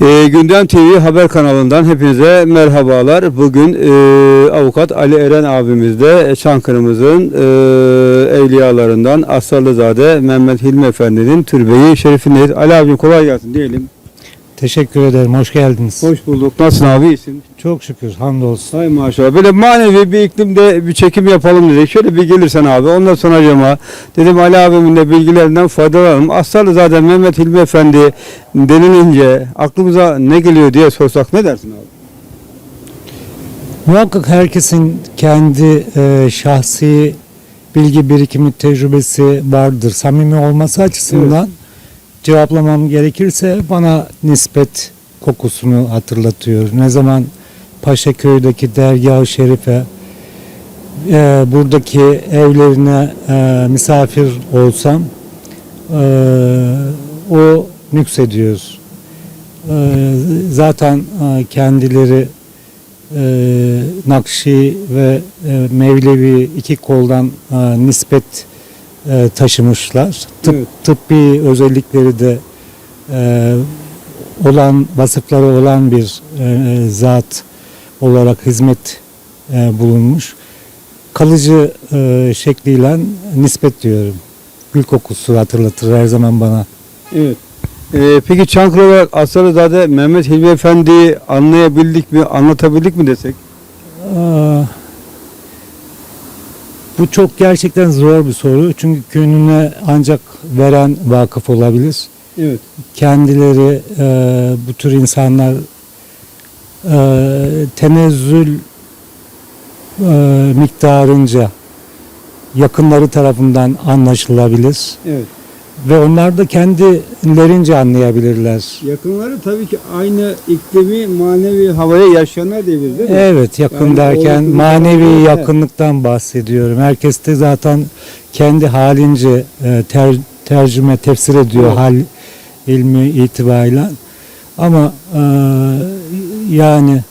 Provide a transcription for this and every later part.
E, Gündem TV haber kanalından hepinize merhabalar. Bugün e, avukat Ali Eren abimiz de Çankırı'mızın e, evliyalarından Asarlızade Mehmet Hilmi Efendi'nin türbeyi şerifindeyiz. Ali abim kolay gelsin diyelim. Teşekkür ederim. Hoş geldiniz. Hoş bulduk. Nasılsın abi? İyisin. Çok şükür. Hamdolsun. Hay maşallah. Böyle manevi bir iklimde bir çekim yapalım dedik. Şöyle bir gelirsen abi. Ondan sonra acaba dedim Ali abimin de bilgilerinden faydalanalım. Asarlızade Mehmet Hilmi Efendi denilince aklımıza ne geliyor diye sorsak ne dersin abi? Muhakkak herkesin kendi e, şahsi bilgi birikimi, tecrübesi vardır. Samimi olması açısından cevaplamam gerekirse bana nispet kokusunu hatırlatıyor. Ne zaman Paşaköy'deki dergah-ı şerife e, buradaki evlerine e, misafir olsam e, o nüksediyor. E, zaten e, kendileri e, Nakşi ve e, Mevlevi iki koldan e, nispet e, taşımışlar. Tıp, Evet. Tıbbi özellikleri de e, olan vasıfları olan bir e, zat olarak hizmet e, bulunmuş. Kalıcı e, şekliyle nispet diyorum. Gül kokusu hatırlatır her zaman bana. Evet. Ee, peki Çankırı olarak Asarızade Mehmet Hilmi Efendi'yi anlayabildik mi, anlatabildik mi desek? Aa, Bu çok gerçekten zor bir soru. Çünkü könlüne ancak veren vakıf olabilir. Evet. Kendileri e, bu tür insanlar e, tenezzül e, miktarınca yakınları tarafından anlaşılabilir. Evet. Ve onlar da kendilerince anlayabilirler. Yakınları tabii ki aynı iklimi, manevi havaya yaşayanlar diyebiliriz değil mi? Evet yakın Yani derken manevi Evet. yakınlıktan bahsediyorum. Herkes de zaten kendi halince e, ter, tercüme, tefsir ediyor Evet. hal ilmi itibariyle. Ama e, yani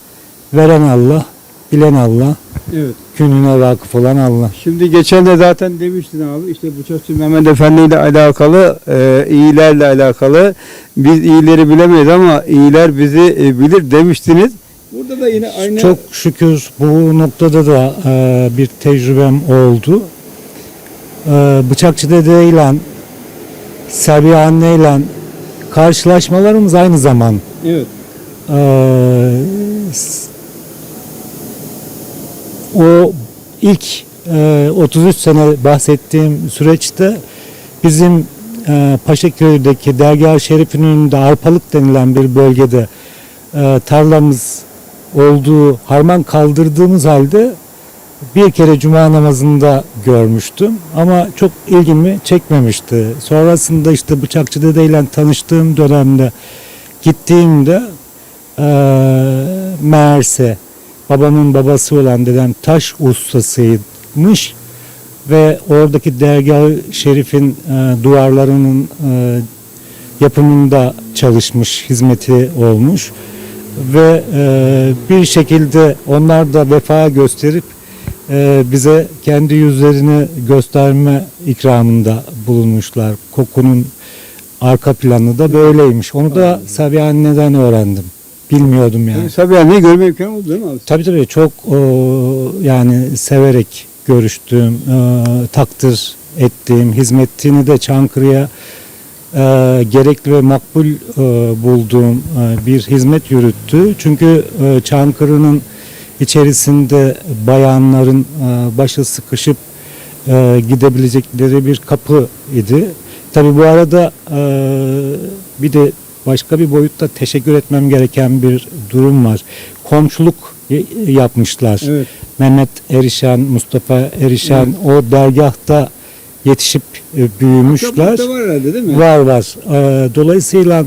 veren Allah, bilen Allah, Evet. gününe vakıf olan Allah. Şimdi geçen de zaten demiştin abi işte Bıçakçı Mehmet Efendi ile alakalı, e, iyilerle alakalı biz iyileri bilemeyiz ama iyiler bizi e, bilir demiştiniz. Burada da yine aynı Çok şükür bu noktada da e, bir tecrübem oldu. E, Bıçakçı Dede ile Sabiha Anne ile karşılaşmalarımız aynı zaman. Evet. E, o ilk e, 33 sene bahsettiğim süreçte bizim e, Paşaköy'deki Dergah-ı Şerif'in önünde Arpalık denilen bir bölgede e, tarlamız olduğu harman kaldırdığımız halde bir kere cuma namazında görmüştüm ama çok ilgimi çekmemişti. Sonrasında işte Bıçakçı Dede ile tanıştığım dönemde gittiğimde e, meğerse babamın babası olan dedem taş ustasıymış ve oradaki dergah-ı şerifin e, duvarlarının e, yapımında çalışmış, hizmeti olmuş ve e, bir şekilde onlar da vefa gösterip e, bize kendi yüzlerini gösterme ikramında bulunmuşlar. Kokunun arka planı da böyleymiş. Onu da Sabiha anneden öğrendim. Bilmiyordum yani. Yani Sabiha neyi görme imkanı oldu değil mi abi? Tabii tabii çok o, yani severek görüştüğüm, e, takdir ettiğim, hizmetini de Çankırı'ya e, gerekli ve makbul e, bulduğum e, bir hizmet yürüttü. Çünkü e, Çankırı'nın içerisinde bayanların e, başı sıkışıp e, gidebilecekleri bir kapı idi. Tabii bu arada e, bir de başka bir boyutta teşekkür etmem gereken bir durum var. Komşuluk yapmışlar. Evet. Mehmet Erişan, Mustafa Erişan o dergahta yetişip e, büyümüşler. Var herhalde değil mi? Var var. Ee, dolayısıyla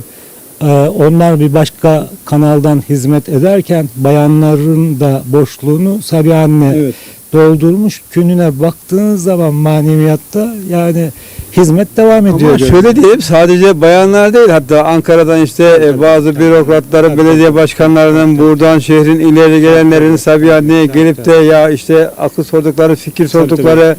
e, onlar bir başka kanaldan hizmet ederken bayanların da boşluğunu Sabiha anne Evet. Doldurmuş. Gününe baktığın zaman maneviyatta yani hizmet devam ediyor. Ama şöyle diyeyim sadece bayanlar değil hatta Ankara'dan işte e, bazı bürokratları, tabii, belediye tabii. başkanlarının buradan şehrin ileri gelenlerin Sabiha anneye Tabii, gelip de ya işte akıl sordukları, fikir Tabii, tabii. sordukları,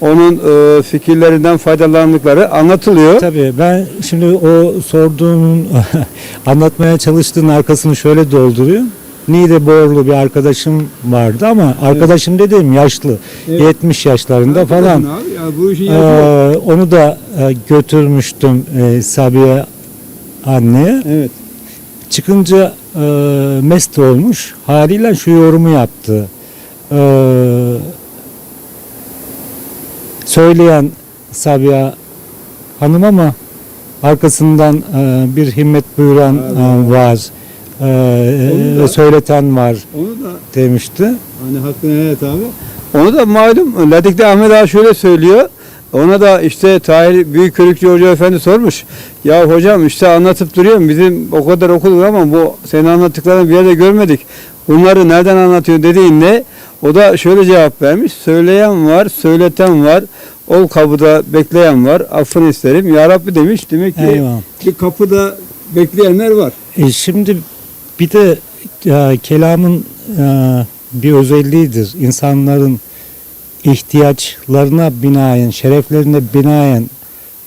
onun e, fikirlerinden faydalandıkları anlatılıyor. Tabii ben şimdi o sorduğun anlatmaya çalıştığın arkasını şöyle dolduruyorum. Niğde Borlu bir arkadaşım vardı ama arkadaşım dediğim yaşlı. Evet. 70 yaşlarında falan. Abi, ya bu işi Ee, onu da e, götürmüştüm e, Sabiha anneye. Evet. Çıkınca e, mest olmuş. Haliyle şu yorumu yaptı. E, söyleyen Sabiha Hanım ama arkasından e, bir himmet buyuran e, var. E, Onu da- söyleten var Onu da demişti. Hani hakkını evet abi. Onu da malum Ladik'te Ahmet Ağa şöyle söylüyor. Ona da işte Tahir Büyükörükçü Hoca Efendi sormuş. Ya hocam işte anlatıp duruyorum. Bizim o kadar okuduk ama bu senin anlattıklarını bir yerde görmedik. Bunları nereden anlatıyor dediğinde o da şöyle cevap vermiş. Söyleyen var, söyleten var. Ol kapıda bekleyen var. Affını isterim. Ya Rabbi demiş. Demek ki Eyvallah. bir kapıda bekleyenler var. E şimdi bir de e, kelamın e, bir özelliğidir. İnsanların ihtiyaçlarına binaen, şereflerine binaen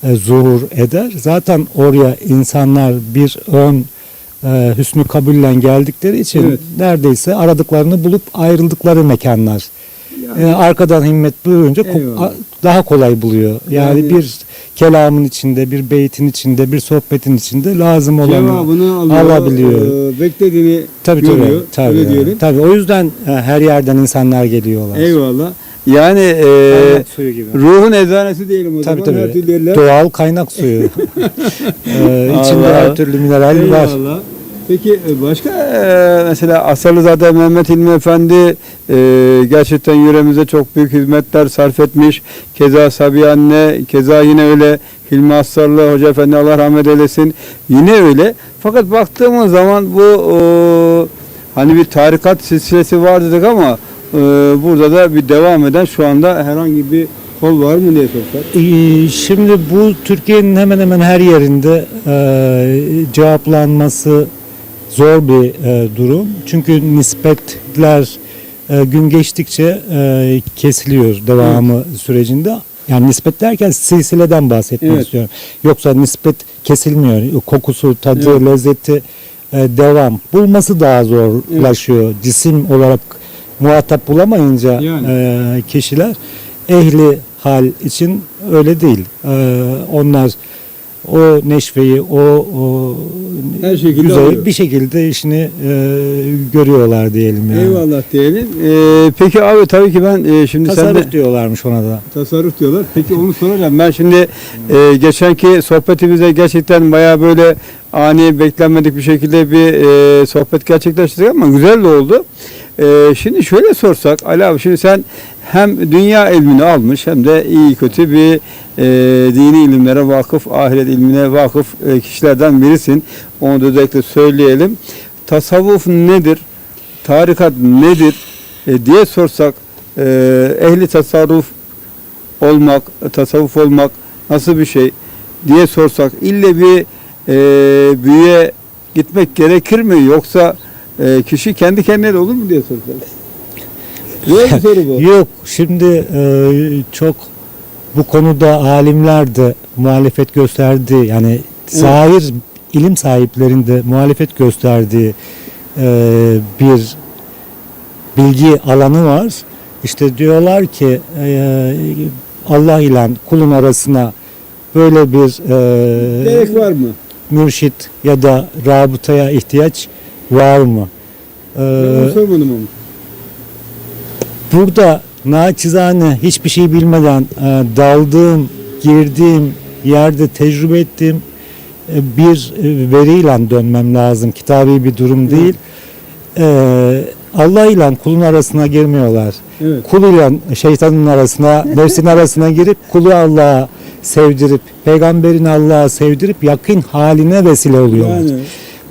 e, zuhur eder. Zaten oraya insanlar bir ön e, hüsnü kabulle geldikleri için Evet. neredeyse aradıklarını bulup ayrıldıkları mekanlar. E, arkadan himmet buyurunca ko- Eyvallah. daha kolay buluyor. Yani, Yani- bir kelamın içinde, bir beytin içinde, bir sohbetin içinde lazım olanı Cevabını alıyor. alabiliyor. e, beklediğini Tabii görüyor. tabii. öyle Tabii, diyelim. tabii. O yüzden e, her yerden insanlar geliyorlar. Eyvallah. Yani e, Kaynak suyu gibi. ruhun eczanesi diyelim o Tabii zaman. Her tabii. türlü yerler. Doğal kaynak suyu. ee, içinde Allah. her türlü mineral var. Eyvallah. Peki e, başka e, mesela Asarlızade Mehmet Hilmi Efendi e, gerçekten yöremize çok büyük hizmetler sarf etmiş. Keza Sabiha anne, keza yine öyle Hilmi Asarlı Hoca Efendi Allah rahmet eylesin. Yine öyle. Fakat baktığımız zaman bu e, hani bir tarikat silsilesi var dedik ama e, burada da bir devam eden şu anda herhangi bir kol var mı diye sorsak. Şimdi bu Türkiye'nin hemen hemen her yerinde e, cevaplanması zor bir e, durum. Çünkü nispetler e, gün geçtikçe e, kesiliyor devamı sürecinde. Yani nispet derken silsileden bahsetmek Evet. istiyorum. Yoksa nispet kesilmiyor. Kokusu, tadı, Evet. lezzeti e, devam. Bulması daha zorlaşıyor. Cisim olarak muhatap bulamayınca Yani. e, kişiler ehli hal için öyle değil. E, onlar o neşveyi, o, o Her şekilde güzel alıyor. bir şekilde işini e, görüyorlar diyelim yani. Eyvallah diyelim. E, peki abi tabii ki ben e, şimdi sen de Tasarruf diyorlarmış ona da. tasarruf diyorlar. Peki onu soracağım. Ben şimdi e, geçenki sohbetimizde gerçekten bayağı böyle ani beklenmedik bir şekilde bir e, sohbet gerçekleştirdik ama güzel de oldu. E, şimdi şöyle sorsak Ali abi şimdi sen hem dünya ilmini almış hem de iyi kötü bir e, dini ilimlere vakıf, ahiret ilmine vakıf e, kişilerden birisin. Onu da özellikle söyleyelim. Tasavvuf nedir? Tarikat nedir? E, diye sorsak e, ehli tasarruf olmak, tasavvuf olmak nasıl bir şey diye sorsak ille bir e, büyüye gitmek gerekir mi yoksa e, kişi kendi kendine de olur mu diye. Zor bir soru bu. Yok şimdi e, çok bu konuda alimler de muhalefet gösterdi. Yani zahir ilim sahiplerinde muhalefet gösterdiği e, bir bilgi alanı var. İşte diyorlar ki e, Allah ile kulun arasına böyle bir e, Gerek var mı? mürşit ya da rabıtaya ihtiyaç var mı? E, Ben onu sormadım ama. burada naçizane hiçbir şey bilmeden e, daldığım, girdiğim yerde tecrübe ettiğim e, bir e, veriyle dönmem lazım. Kitabi bir durum değil. E, Allah ile kulun arasına girmiyorlar. Evet. Kul ile şeytanın arasına, nefsin arasına girip kulu Allah'a sevdirip, peygamberini Allah'a sevdirip yakın haline vesile oluyorlar. Yani,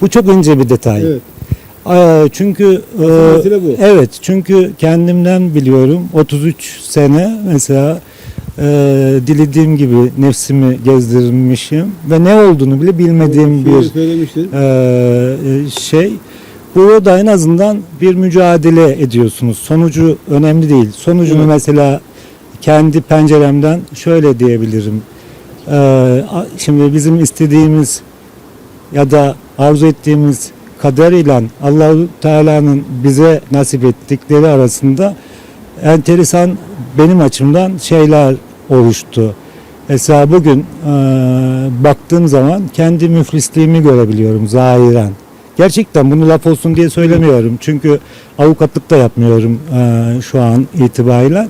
Bu çok ince bir detay. evet. Ee, çünkü e, bu. evet çünkü kendimden biliyorum 33 sene mesela e, dilediğim gibi nefsimi gezdirmişim ve ne olduğunu bile bilmediğim bir söylemiştin. e, şey. Burada en azından bir mücadele ediyorsunuz. Sonucu önemli değil. Sonucunu Evet. mesela kendi penceremden şöyle diyebilirim. E, a- şimdi bizim istediğimiz ya da arzu ettiğimiz kader ile Allahu Teala'nın bize nasip ettikleri arasında enteresan benim açımdan şeyler oluştu. Mesela bugün e, baktığım zaman kendi müflisliğimi görebiliyorum zahiren. Gerçekten bunu laf olsun diye söylemiyorum. Çünkü avukatlık da yapmıyorum e, şu an itibariyle.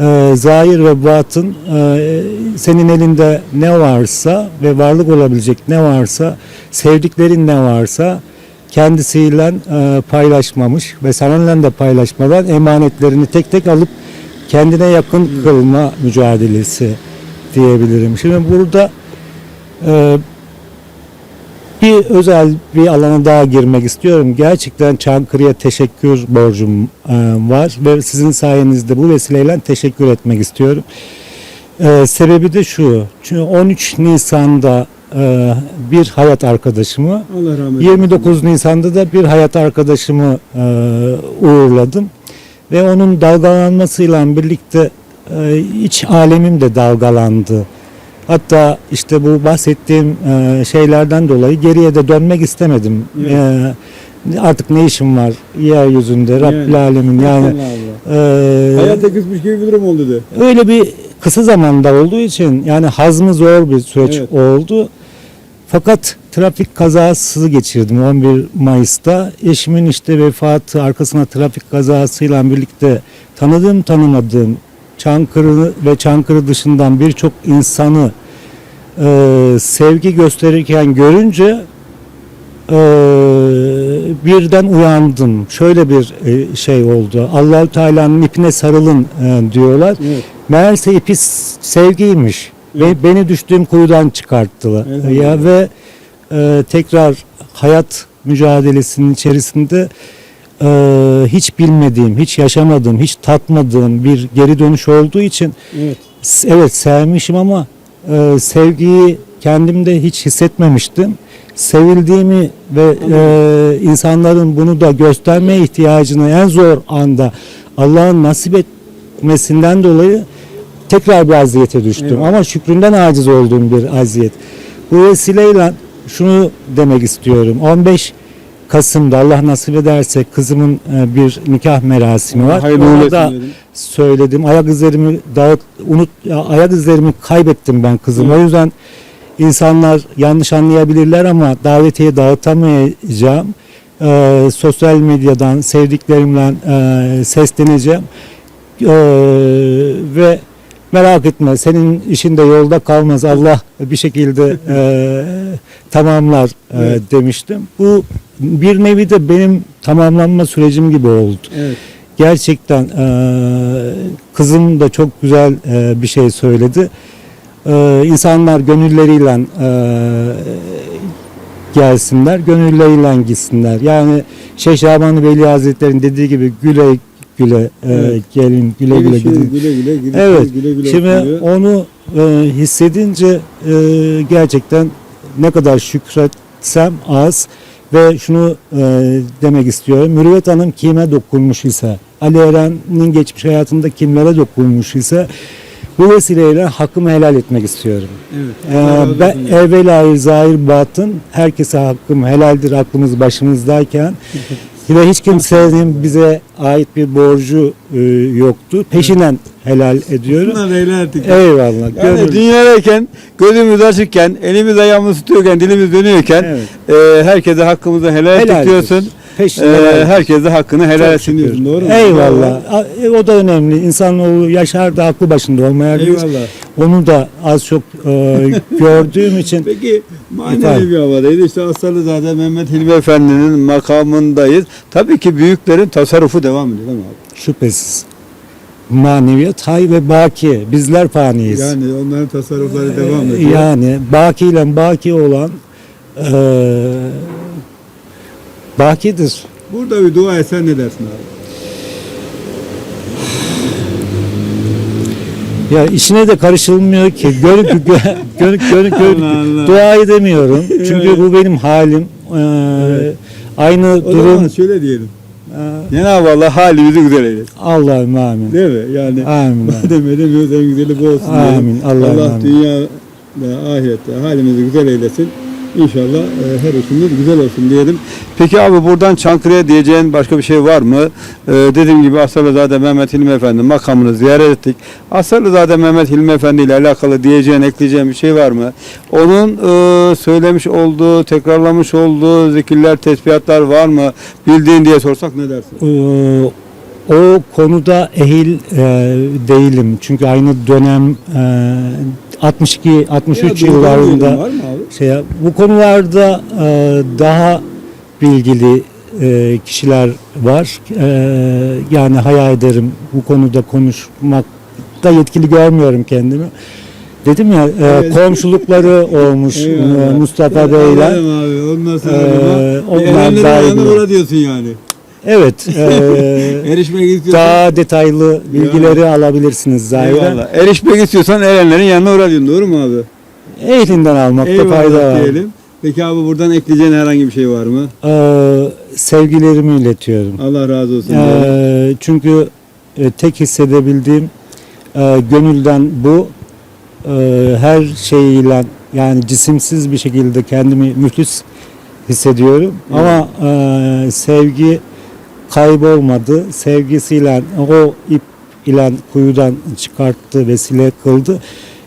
E, zahir ve batın e, senin elinde ne varsa ve varlık olabilecek ne varsa, sevdiklerin ne varsa kendisiyle e, paylaşmamış ve seninle de paylaşmadan emanetlerini tek tek alıp kendine yakın kılma mücadelesi diyebilirim. Şimdi burada e, bir özel bir alana daha girmek istiyorum. Gerçekten Çankırı'ya teşekkür borcum e, var ve sizin sayenizde bu vesileyle teşekkür etmek istiyorum. E, sebebi de şu. Çünkü 13 Nisan'da e, bir hayat arkadaşımı Allah rahmet 29 Nisan'da da bir hayat arkadaşımı e, uğurladım ve onun dalgalanmasıyla birlikte e, iç alemim de dalgalandı. Hatta işte bu bahsettiğim e, şeylerden dolayı geriye de dönmek istemedim. E, artık ne işim var yeryüzünde Rabbil Alemin yani Allah Allah. e, Hayatta küsmüş gibi bir durum oldu de. Öyle bir kısa zamanda olduğu için yani hazmı zor bir süreç Evet. oldu. Fakat trafik kazası geçirdim 11 Mayıs'ta. Eşimin işte vefatı arkasına trafik kazasıyla birlikte tanıdığım tanımadığım Çankırı ve Çankırı dışından birçok insanı e, sevgi gösterirken görünce e, birden uyandım. Şöyle bir e, şey oldu. Allahü Teala'nın ipine sarılın e, diyorlar. Evet. Meğerse ipi sevgiymiş. Ve Evet. beni düştüğüm kuyudan çıkarttılar. Elhamdülillah. Ya ve e, tekrar hayat mücadelesinin içerisinde e, hiç bilmediğim, hiç yaşamadığım, hiç tatmadığım bir geri dönüş olduğu için Evet. evet sevmişim ama e, sevgiyi kendimde hiç hissetmemiştim. Sevildiğimi ve e, insanların bunu da göstermeye ihtiyacını en zor anda Allah'ın nasip etmesinden dolayı tekrar bir aziyete düştüm. Eyvallah. Ama şükründen aciz olduğum bir aziyet. Bu vesileyle şunu demek istiyorum. 15 Kasım'da Allah nasip ederse kızımın e, bir nikah merasimi var. Hayırlı olsun dedim. söyledim. Ayak izlerimi dağıt unut ya, ayak izlerimi kaybettim ben kızım. Evet. O yüzden insanlar yanlış anlayabilirler ama davetiye dağıtamayacağım. Ee, sosyal medyadan sevdiklerimle e, sesleneceğim. Ee, ve merak etme senin işin de yolda kalmaz. Allah bir şekilde e, tamamlar e, Evet. demiştim. Bu bir nevi de benim tamamlanma sürecim gibi oldu Evet. gerçekten eee, kızım da çok güzel eee, bir şey söyledi. Eee insanlar gönülleriyle eee, gelsinler, gönülleriyle gitsinler. Yani Şeyh Şaban Veli Hazretleri'nin dediği gibi güle güle eee, Evet. gelin, güle güle gidin. güle güle, gidişiniz Evet. güle güle Şimdi olsun diyor. onu eee, hissedince eee, gerçekten ne kadar şükretsem az ve şunu eee, demek istiyorum. Mürüvvet Hanım kime dokunmuş ise, Ali Eren'in geçmiş hayatında kimlere dokunmuş ise bu vesileyle hakkımı helal etmek istiyorum. Evet. Ee, ben diyor. evvela zahir batın herkese hakkım helaldir aklımız başımızdayken ve hiç kimsenin bize ait bir borcu e, yoktu. Peşinen helal ediyorum. Bunlar helal ettik. Eyvallah. Yani Gönül- dünyadayken, gözümüz açıkken, elimiz ayağımız tutuyorken, dilimiz dönüyorken Evet. e, herkese hakkımızı helal ettik Helaldir. diyorsun. Peşinen E, helal. herkes de hakkını helal etsin diyorsun. Doğru mu? Eyvallah. E, O da önemli. İnsanoğlu yaşar da aklı başında olmayabilir. Eyvallah. Onu da az çok e, gördüğüm için Peki manevi Efendim? bir havadayız. İşte Aslanlızade Mehmet Hilmi Efendi'nin makamındayız. Tabii ki büyüklerin tasarrufu devam ediyor değil mi abi? şüphesiz maneviyat hay ve baki. Bizler faniyiz. Yani onların tasarrufları Ee, devam ediyor. Yani baki ile baki olan eee bakidir. Burada bir dua etsen ne dersin abi? Ya işine de karışılmıyor ki. Görük görük Allah Allah. dua edemiyorum. Çünkü bu benim halim. Ee, Evet. Aynı O durum zaman şöyle diyelim. Ee, Cenab-ı Allah halimizi güzel eylesin. Allah'ım amin. Değil mi? Yani Amin. madem edemiyoruz en güzeli bu olsun. Amin. Allah'ım Allah amin. dünya ve ahirette halimizi güzel eylesin. İnşallah e, her işimiz güzel olsun diyelim. Peki abi buradan Çankırı'ya diyeceğin başka bir şey var mı? E, dediğim gibi Asarlızade Mehmet Hilmi Efendi makamını ziyaret ettik. Asarlızade Mehmet Hilmi Efendi ile alakalı diyeceğin, ekleyeceğin bir şey var mı? Onun e, söylemiş olduğu, tekrarlamış olduğu zikirler, tesbihatlar var mı? Bildiğin diye sorsak ne dersin? Ee, o konuda ehil e, değilim. Çünkü aynı dönem e, 62 63 Ya, yıllarında şey bu konularda e, daha bilgili e, kişiler var. E, yani hayal ederim bu konuda konuşmakta yetkili görmüyorum kendimi. Dedim ya e, Evet. komşulukları olmuş e, Eyvallah. Mustafa Bey'le. Abi. Ondan sonra ama onlar daha diyorsun yani. Evet. e, Erişmek istiyorsan. daha detaylı bilgileri alabilirsiniz Zahir'e. Eyvallah. Erişmek istiyorsan erenlerin yanına uğra diyorsun. Doğru mu abi? Ehlinden almakta fayda Eyvallah var. diyelim. Peki abi buradan ekleyeceğin herhangi bir şey var mı? Ee, sevgilerimi iletiyorum. Allah razı olsun. Ee, çünkü e, tek hissedebildiğim e, gönülden bu e, her şeyiyle yani cisimsiz bir şekilde kendimi müflis hissediyorum. Ama e, sevgi kaybolmadı. Sevgisiyle o ip ile kuyudan çıkarttı, vesile kıldı.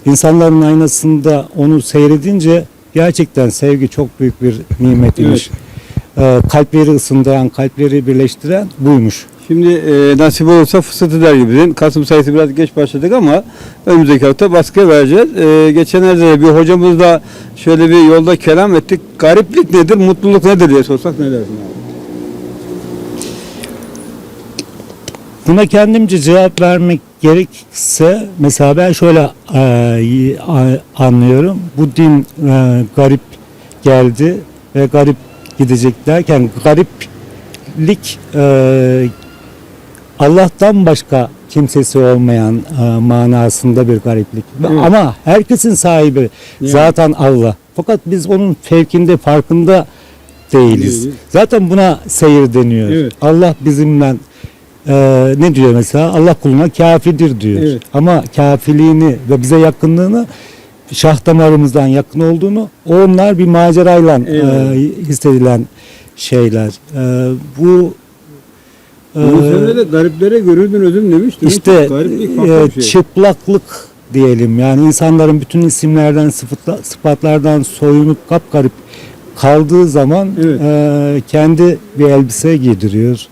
İnsanların aynasında onu seyredince gerçekten sevgi çok büyük bir nimetmiş. E, kalpleri ısındıran, kalpleri birleştiren buymuş. Şimdi e, nasip olursa fısıltı der gibi. Kasım sayısı biraz geç başladık ama önümüzdeki hafta baskı vereceğiz. E, geçenlerde de bir hocamızla şöyle bir yolda kelam ettik. Gariplik nedir, mutluluk nedir diye sorsak ne dersin abi? Buna kendimce cevap vermek gerekirse mesela ben şöyle e, anlıyorum. Bu din e, garip geldi ve garip gidecek derken gariplik e, Allah'tan başka kimsesi olmayan e, manasında bir gariplik. Evet. Ama herkesin sahibi Yani. zaten Allah. Fakat biz onun fevkinde farkında değiliz. Değiliz. Zaten buna seyir deniyor. Evet. Allah bizimle e, ne diyor mesela? Allah kuluna kafidir diyor. Evet. Ama kafiliğini ve bize yakınlığını şah damarımızdan yakın olduğunu onlar bir macerayla Eyvallah. e, hissedilen şeyler. E, bu e, de gariplere görürdün özüm demiştin. işte Gariplik e, şey. çıplaklık diyelim. Yani insanların bütün isimlerden, sıfatla, sıfatlardan soyunup kapgarip kaldığı zaman Evet. e, kendi bir elbise giydiriyor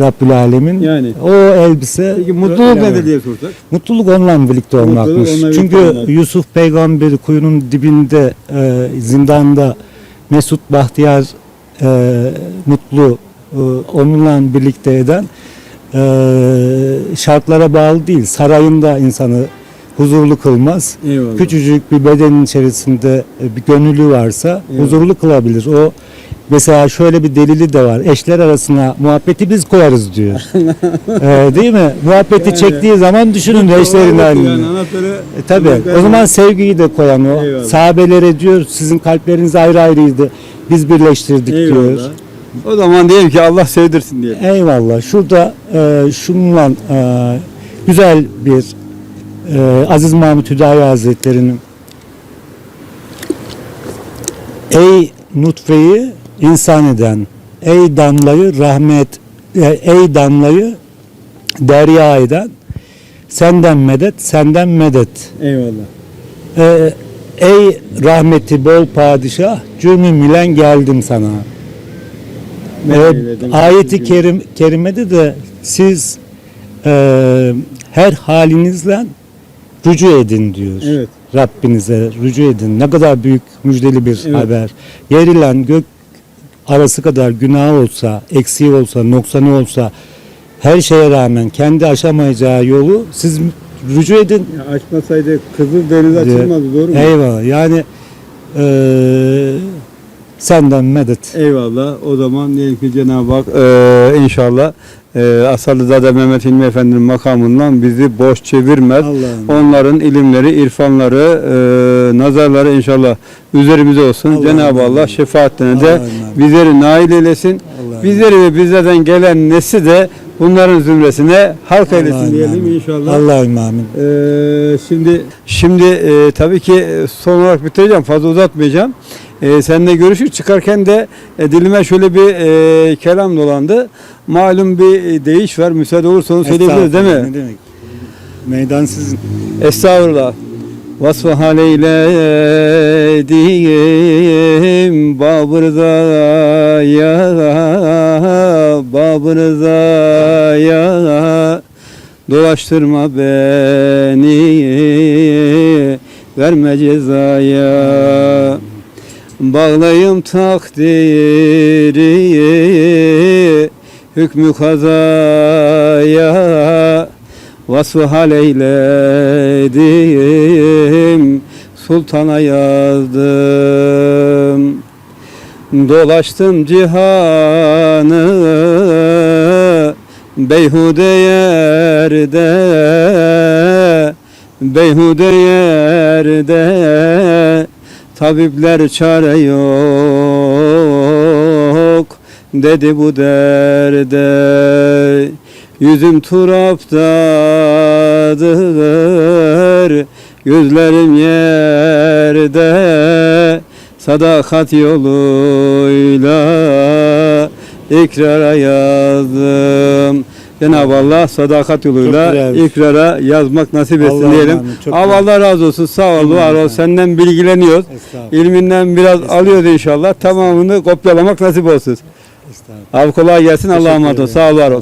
Rabbül Alemin. Yani. O elbise Peki mutluluk nedir diye sorsak? Mutluluk onunla birlikte Mutluluk olmakmış. onunla birlikte Çünkü olmak. Yusuf peygamberi kuyunun dibinde e, zindanda Mesut Bahtiyar e, mutlu e, onunla birlikte eden e, şartlara bağlı değil. Sarayında insanı huzurlu kılmaz. Eyvallah. Küçücük bir bedenin içerisinde e, bir gönüllü varsa Evet. huzurlu kılabilir. O mesela şöyle bir delili de var. Eşler arasına muhabbeti biz koyarız diyor. E, değil mi? Muhabbeti Yani- çektiği zaman düşünün eşlerin halini. Yani E, tabii. O zaman sevgiyi de koyan o. Eyvallah. Sahabelere diyor sizin kalpleriniz ayrı ayrıydı. Biz birleştirdik diyor. Eyvallah. O zaman diyelim ki Allah sevdirsin diyelim. Eyvallah. Şurada e, şununla e, güzel bir e, Aziz Mahmut Hüdayi Hazretleri'nin Ey nutfeyi insan eden, ey damlayı rahmet, e, ey damlayı derya eden, senden medet, senden medet. Eyvallah. Ee, ey rahmeti bol padişah cürmüm ile geldim sana. Ee, ayeti kerim, kerimede de siz e, her halinizle rücu edin diyor. Evet. Rabbinize rücu edin. Ne kadar büyük müjdeli bir Evet. haber. Yer ile gök arası kadar günah olsa, eksiği olsa, noksanı olsa her şeye rağmen kendi aşamayacağı yolu siz rücu edin. Ya açmasaydı Kızıl Deniz açılmazdı doğru mu? Eyvallah. Yani eee, Senden medet. Eyvallah. O zaman diyelim ki Cenab-ı Hak e, inşallah e, Asalızade Mehmet Hilmi Efendi'nin makamından bizi boş çevirmez. Onların ilimleri, irfanları, e, nazarları inşallah üzerimize olsun. Cenab-ı Allah şefaatlerine de Allah'ım. bizleri nail eylesin. Allah'ım. Bizleri ve bizlerden gelen nesli de bunların zümresine halk eylesin Allah'ım diyelim inşallah. Allah'ım amin. Ee, şimdi şimdi e, tabii ki e, son olarak bitireceğim fazla uzatmayacağım. E, seninle görüşür çıkarken de e, dilime şöyle bir e, kelam dolandı. Malum bir e, deyiş var. Müsaade olursa onu söyleyebiliriz değil mi? Ne demek? Meydan sizin. Estağfurullah. Vasfı haleyledim babırda ya babırda ya dolaştırma beni verme cezaya bağlayım takdiri hükmü kazaya Vasfı hal eyledim Sultana yazdım. Dolaştım cihanı Beyhude yerde Beyhude yerde Tabipler çare yok Dedi bu derde Yüzüm turaptadır Gözlerim yerde Sadakat yoluyla ikrara yazdım. Cenab-ı Allah sadakat yoluyla ikrara yazmak nasip etsin Allah'ım diyelim. Allah. Allah razı olsun. Sağ ol, var ol. Senden bilgileniyoruz. İlminden biraz alıyoruz inşallah. Tamamını kopyalamak nasip olsun. Abi kolay gelsin. Allah'a emanet ol. Sağ ol, var ol.